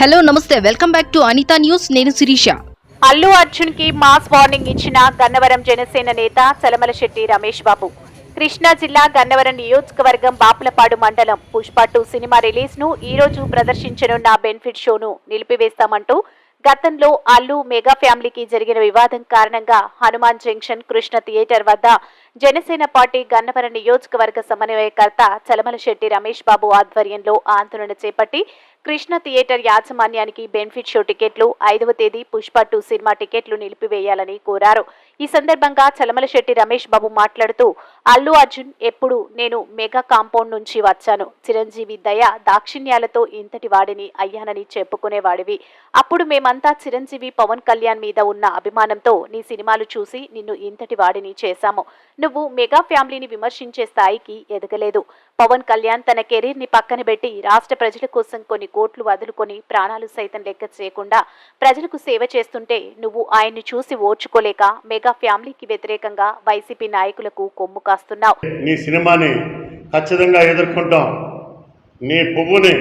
Hello నమస్తే. Welcome back to Anitha news. నేను శిరీష. అల్లు అర్జున్కి మాస్ వార్నింగ్ ఇచ్చిన గన్నవరం జనసేన నేత చలమలశెట్టి రమేష్ బాబు. కృష్ణా జిల్లా గన్నవరం నియోజకవర్గం బాపులపాడు మండలం పుష్ప టూ సినిమా రిలీజ్ను ఈ రోజు ప్రదర్శించనున్న బెనిఫిట్ షోను నిలిపివేస్తామంటూ గతంలో అల్లు మెగా ఫ్యామిలీకి జరిగిన వివాదం కారణంగా హనుమాన్ జంక్షన్ కృష్ణ థియేటర్ వద్ద జనసేన పార్టీ గన్నవరం నియోజకవర్గ సమన్వయకర్త చలమలశెట్టి రమేష్ బాబు ఆధ్వర్యంలో ఆందోళన చేపట్టి కృష్ణ థియేటర్ యాజమాన్యానికి బెనిఫిట్ షో టికెట్లు ఐదవ తేదీ పుష్ప టూ సినిమా టికెట్లు నిలిపివేయాలని కోరారు. ఈ సందర్భంగా చలమలశెట్టి రమేష్ బాబు మాట్లాడుతూ అల్లు అర్జున్ ఎప్పుడు నేను మెగా కాంపౌండ్ నుంచి వచ్చాను. చిరంజీవి దయ దాక్షిణ్యాలతో ఇంతటి వాడిని అయ్యానని చెప్పుకునేవాడివి. అప్పుడు మేమంతా చిరంజీవి పవన్ కళ్యాణ్ మీద ఉన్న అభిమానంతో నీ సినిమాలు చూసి నిన్ను ఇంతటి వాడిని చేశాము. నువ్వు మెగా ఫ్యామిలీని విమర్శించే స్థాయికి ఎదగలేదు. పవన్ కళ్యాణ్ తన కెరీర్ని పక్కన పెట్టి రాష్ట్ర ప్రజల కోసం కొన్ని కోట్లు వదులుకొని ప్రాణాలు సైతం లెక్క చేయకుండా ప్రజలకు సేవ చేస్తుంటే నువ్వు ఆయన్ని చూసి ఓర్చుకోలేక మెగా ఫ్యామిలీకి వ్యతిరేకంగా వైసీపీ నాయకులకు కొమ్ము కాస్తున్నావు. నీ సినిమాని ఖచ్చితంగా ఎదుర్కొంటాం. నీ పువ్వుని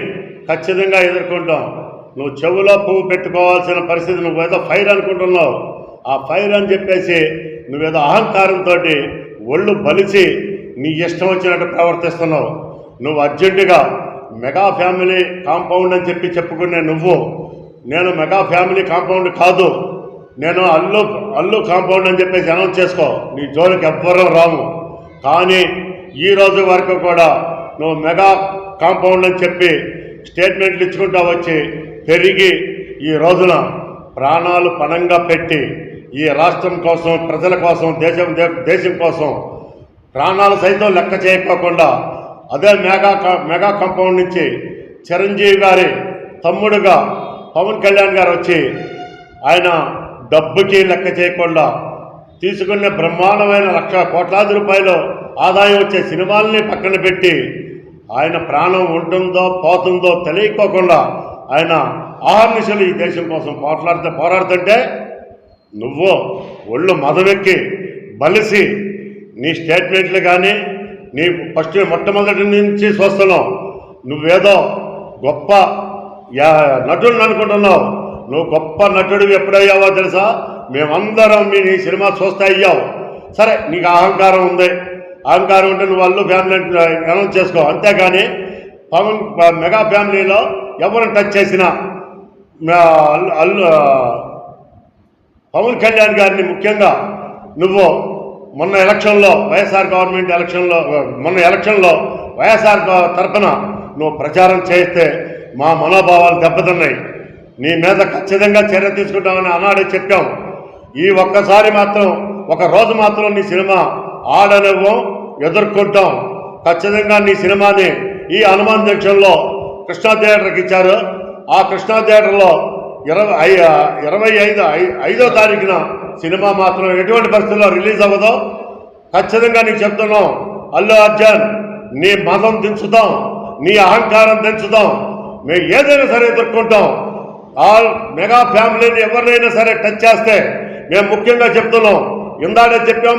ఖచ్చితంగా ఎదుర్కొంటాం. నువ్వు చెవులో పువ్వు పెట్టుకోవాల్సిన పరిస్థితి నువ్వేదో ఫైర్ అనుకుంటున్నావు. ఆ ఫైర్ అని చెప్పేసి నువ్వేదో అహంకారంతో ఒళ్ళు బలిచి నీ ఇష్టం వచ్చినట్టు ప్రవర్తిస్తున్నావు. నువ్వు అర్జెంటుగా మెగా ఫ్యామిలీ కాంపౌండ్ అని చెప్పి చెప్పుకునే నువ్వు. నేను మెగా ఫ్యామిలీ కాంపౌండ్ కాదు. నేను అల్లు అల్లు కాంపౌండ్ అని చెప్పేసి అనౌన్స్ చేసుకో. నీ జోలికి ఎవ్వరూ రాము కానీ ఈ రోజు వరకు కూడా నువ్వు మెగా కాంపౌండ్ అని చెప్పి స్టేట్మెంట్లు ఇచ్చుకుంటా వచ్చి పెరిగి ఈ రోజున ప్రాణాలు పణంగా పెట్టి ఈ రాష్ట్రం కోసం ప్రజల కోసం దేశం దే- దేశం కోసం ప్రాణాలు సైతం లెక్క చేయకోకుండా అదే మెగా కా- మెగా కాంపౌండ్ నుంచి చిరంజీవి గారి తమ్ముడుగా పవన్ కళ్యాణ్ గారు వచ్చి ఆయన డబ్బుకి లెక్క చేయకుండా తీసుకునే బ్రహ్మాండమైన లక్ష కోట్లాది రూపాయలు ఆదాయం వచ్చే సినిమాల్ని పక్కన పెట్టి ఆయన ప్రాణం ఉంటుందో పోతుందో తెలియకోకుండా ఆయన ఆహర్నిశలు ఈ దేశం కోసం పోట్లాడితే పోరాడుతుంటే నువ్వు ఒళ్ళు మదవెక్కి బలిసి నీ స్టేట్మెంట్లు కానీ నీ ఫస్ట్ మొట్టమొదటి నుంచి చూస్తున్నావు. నువ్వేదో గొప్ప యా నటుడిని అనుకుంటున్నావు. నువ్వు గొప్ప నటుడు ఎప్పుడయ్యావో తెలుసా? మేమందరం మీ నీ సినిమా చూస్తే అయ్యావు. సరే నీకు అహంకారం ఉంది. అహంకారం ఉంటే నువ్వు అల్లు ఫ్యామిలీ అనౌన్స్ చేసుకో. అంతేగాని పవన్ మెగా ఫ్యామిలీలో ఎవరిని టచ్ చేసినా అల్లు అల్లు పవన్ కళ్యాణ్ గారిని ముఖ్యంగా నువ్వు మొన్న ఎలక్షన్లో వైఎస్ఆర్ గవర్నమెంట్ ఎలక్షన్లో మొన్న ఎలక్షన్లో వైఎస్ఆర్ తరఫున నువ్వు ప్రచారం చేస్తే మా మనోభావాలు దెబ్బతిన్నాయి. నీ మీద ఖచ్చితంగా చర్య తీసుకుంటామని ఆనాడే చెప్పాం. ఈ ఒక్కసారి మాత్రం ఒక రోజు మాత్రం నీ సినిమా ఆడనివ్వం ఎదుర్కొంటాం. ఖచ్చితంగా నీ సినిమాని ఈ హనుమాన్ జంక్షన్లో కృష్ణా థియేటర్కి ఇచ్చారు. ఆ కృష్ణా థియేటర్లో ఇరవై ఐ- ఇరవై ఐదు ఐ- ఐదో తారీఖున సినిమా మాత్రం ఎటువంటి పరిస్థితుల్లో రిలీజ్ అవ్వదో ఖచ్చితంగా నీకు చెప్తున్నాం. అల్లు అర్జున్ నీ మతం దించుతాం నీ అహంకారం దించుతాం. మేము ఏదైనా సరే ఎదుర్కొంటాం. ఆల్ మెగా ఫ్యామిలీని ఎవరినైనా సరే టచ్ చేస్తే మేము ముఖ్యంగా చెప్తున్నాం. ఇందాడే చెప్పాం